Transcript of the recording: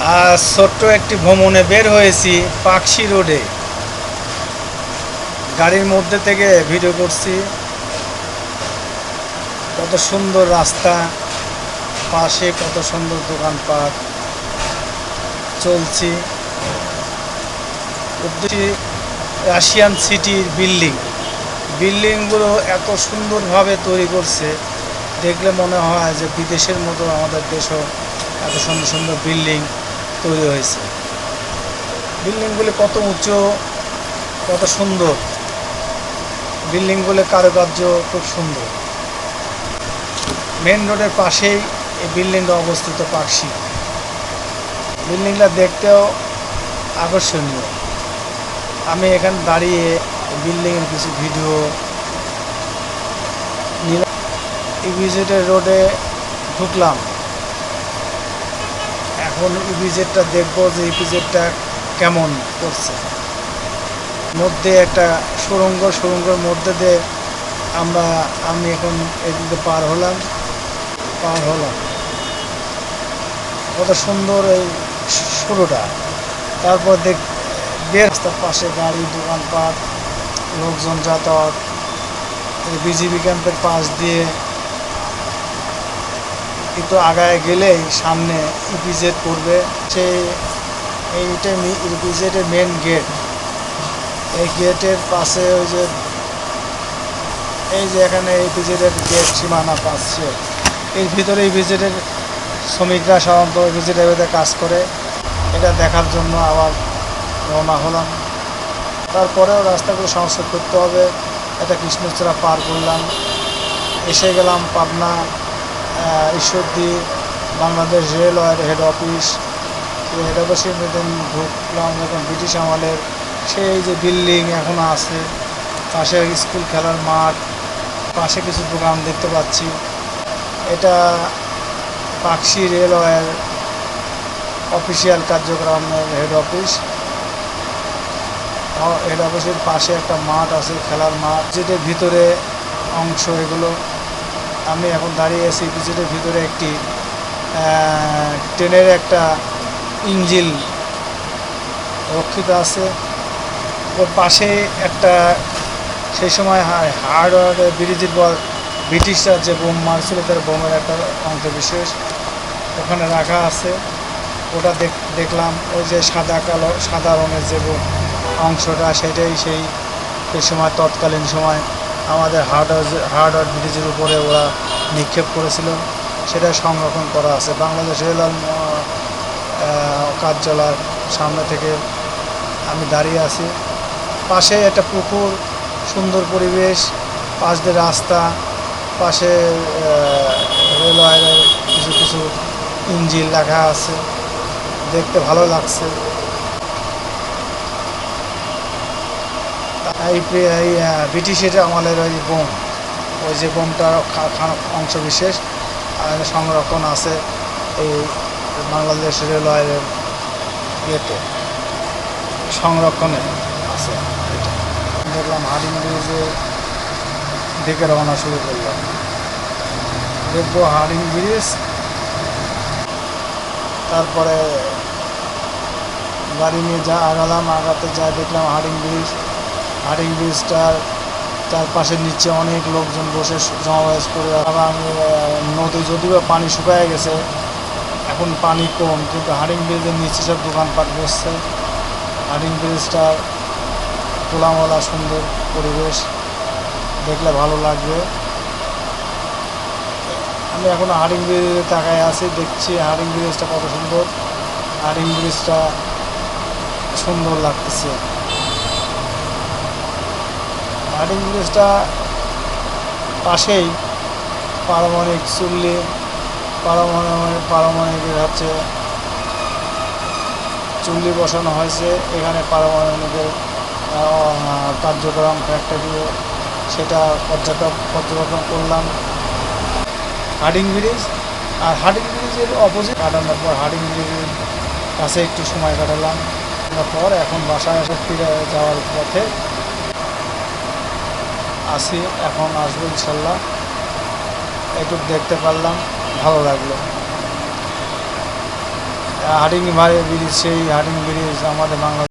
আজ ছোট্ট একটি ভ্রমণে বের হয়েছি পাকশি রোডে। গাড়ির মধ্যে থেকে ভিডিও করছি। কত সুন্দর রাস্তা, পাশে কত সুন্দর দোকানপাট। চলছি। রাশিয়ান সিটির বিল্ডিং। বিল্ডিংগুলো এত সুন্দরভাবে তৈরি করছে। দেখলে মনে হয় যে বিদেশের মতো আমাদের দেশও এত সুন্দর সুন্দর বিল্ডিং। তৈরি হয়েছে। বিল্ডিংগুলি কত উঁচু, কত সুন্দর। বিল্ডিংগুলির কারুকার্য খুব সুন্দর। মেন রোডের পাশেই এই বিল্ডিংটা অবস্থিত পাকশি বিল্ডিংটা দেখতেও আকর্ষণীয়। আমি এখানে দাঁড়িয়ে বিল্ডিংয়ের কিছু ভিডিও নিলাম। ইভিজেটের রোডে ঢুকলাম। এখন ইভিজেটটা দেখব যে ইভিজেটটা কেমন করছে। মধ্যে একটা সুরঙ্গ সুরঙ্গের মধ্যে দিয়ে আমরা, আমি এখন এদিকে পার হলাম। পার হলাম। কত সুন্দর এই শুরুটা। তারপর দেখ বের রাস্তার পাশে গাড়ি, দোকানপাট, লোকজন যাতায়াত বিজিবি ক্যাম্পের পাশ দিয়ে একটু আগায় গেলেই সামনে ইপিজেড পড়বে সে এইটা ইপিজেডের মেন গেট এই গেটের পাশে ওই যে এই যে এখানে ইপিজেডের গেট সীমানা পাচ্ছে। এর ভিতরে ইপিজেডের শ্রমিকরা সাধারণত ইপিজেডের কাজ করে। এটা দেখার জন্য আবার রওনা হলাম। তারপরেও রাস্তাগুলো সংস্কার করতে হবে। এটা কৃষ্ণচূড়া পার করলাম। এসে গেলাম পাবনা ঈশ্বরদী, বাংলাদেশ রেলওয়ের হেড অফিস হেড অফিসের মধ্যে ঢুকলাম যখন ব্রিটিশ আমলের সেই যে বিল্ডিং এখনও আছে, পাশে স্কুল খেলার মাঠ, পাশে কিছু দোকান দেখতে পাচ্ছি। এটা পাকশি রেলওয়ের অফিসিয়াল কার্যক্রমের হেড অফিস হেড অফিসের পাশে একটা মাঠ আছে, খেলার মাঠ, যেটার ভিতরে অংশ এগুলো। আমি এখন দাঁড়িয়ে আছি পিছনের ভিতরে একটি ট্রেনের একটা ইঞ্জিল রক্ষিত আছে। ওর পাশে একটা সেই সময় হার্ডওয়ার ব্রিজের পর ব্রিটিশরা যে বোম মারছিল তার বোমের একটা অংশ বিশেষ ওখানে রাখা আছে। ওটা দেখ, দেখলাম ওই যে সাদা কালো, সাদা রঙের যে অংশটা সেটাই সেই সেই সময় তৎকালীন সময় আমাদের হার্ডওয়ার হার্ডওয়ার ব্রিজের উপরে ওরা নিক্ষেপ করেছিল। সেটা সংরক্ষণ করা আছে। বাংলাদেশ রেল কার্যালয় সামনে থেকে আমি দাঁড়িয়ে আছি। পাশে একটা পুকুর, সুন্দর পরিবেশ, পাশ দিয়ে রাস্তা, পাশে রেলওয়ের কিছু কিছু ইঞ্জিন লেখা আছে। দেখতে ভালো লাগছে। এই ব্রিটিশের আমলের ওই বোম। ওই যে বোমটার অংশ বিশেষ সংরক্ষণ আছে এই বাংলাদেশ রেলওয়ের ইয়েতে। সংরক্ষণে আছে এটা। দেখলাম হাডিং ব্রিজে দিকে রওনা শুরু করলাম। দেখব হাডিং ব্রিজ। তারপরে গাড়ি নিয়ে যা আগালাম, আগাতে যা দেখলাম হাডিং ব্রিজ। হাডিং ব্রিজটার চারপাশে নিচে অনেক লোকজন বসে সমাবেশ করে আবার আমি নদী যদিও পানি শুকায় গেছে, এখন পানি কম, কিন্তু হারিং ব্রিজের নিচে সব দোকানপাট বসছে। হারিং ব্রিজটার খোলামলা, সুন্দর পরিবেশ, দেখলে ভালো লাগবে। আমি এখন হারিং ব্রিজে তাকায় আছি, দেখছি হাডিং ব্রিজটা কত সুন্দর। হারিং ব্রিজটা সুন্দর লাগতেছে। হাডিং ব্রিজটা পাশেই পারমাণবিক চুল্লি, পারমাণবিক পারমাণবিকের হচ্ছে চুল্লি বসানো হয়েছে। এখানে পারমাণবিকের কার্যক্রম ফ্যাক্টরি সেটা পর্যটক পর্যবেক্ষণ করলাম। হার্ডিং ব্রিজ, আর হার্ডিং ব্রিজের অপোজিট কাটানোর পর হার্ডিং ব্রিজের কাছে একটু সময় কাটালাম। পর এখন বাসায় এসে ফিরে যাওয়ার পথে আসি, এখন আসব ইনশাল্লাহ। একটু দেখতে পারলাম, ভালো লাগল। হাটিং ভাই ব্রিজ, সেই হাটিং ব্রিজ আমাদের বাংলা